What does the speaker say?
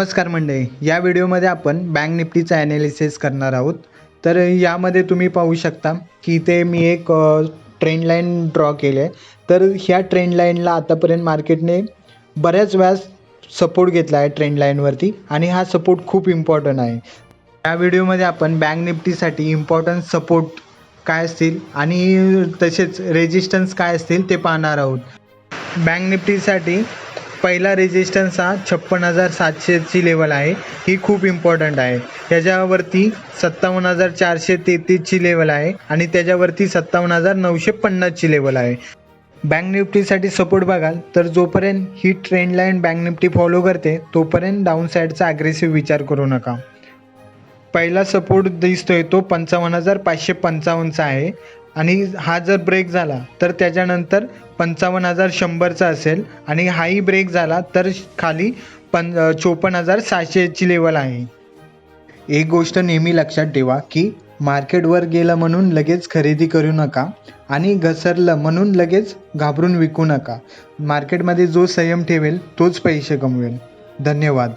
नमस्कार मंडळी या व्हिडिओमध्ये आपण बँक निफ्टीचं ॲनालिसिस करणार आहोत. तर यामध्ये तुम्ही पाहू शकता की इथे मी एक ट्रेंड लाईन ड्रॉ केले आहे. तर ह्या ट्रेंड लाईनला आतापर्यंत मार्केटने बऱ्याच वेळा सपोर्ट घेतला आहे ट्रेंड लाईनवरती आणि हा सपोर्ट खूप इम्पॉर्टंट आहे. या व्हिडिओमध्ये आपण बँक निफ्टीसाठी इम्पॉर्टंट सपोर्ट काय असतील आणि तसेच रेजिस्टन्स काय असतील ते पाहणार आहोत. बँक निफ्टीसाठी पहिला रेजिस्टन्स हा छप्पन हजार सातशेची लेवल आहे. ही खूप इम्पॉर्टंट आहे. त्याच्यावरती सत्तावन्न हजार चारशे तेहतीसची लेवल आहे आणि त्याच्यावरती सत्तावन्न हजार नऊशे पन्नासची लेवल आहे. बँक निफ्टीसाठी सपोर्ट बघाल तर जोपर्यंत ही trend line bank Nifty follow करते तोपर्यंत डाऊन साईडचा अग्रेसिव्ह विचार करू नका. पहिला सपोर्ट दिसतोय तो पंचावन्न हजार पाचशे पंचावन्नचा आहे. आणि हा जर ब्रेक झाला तर त्याच्यानंतर पंचावन्न हजार शंभरचा असेल. आणि हाही ब्रेक झाला तर खाली पं चोपन्न हजार सहाशेची लेवल आहे. एक गोष्ट नेहमी लक्षात ठेवा की मार्केटवर गेलं म्हणून लगेच खरेदी करू नका आणि घसरलं म्हणून लगेच घाबरून विकू नका. मार्केटमध्ये जो संयम ठेवेल तोच पैसे कमवेल. धन्यवाद.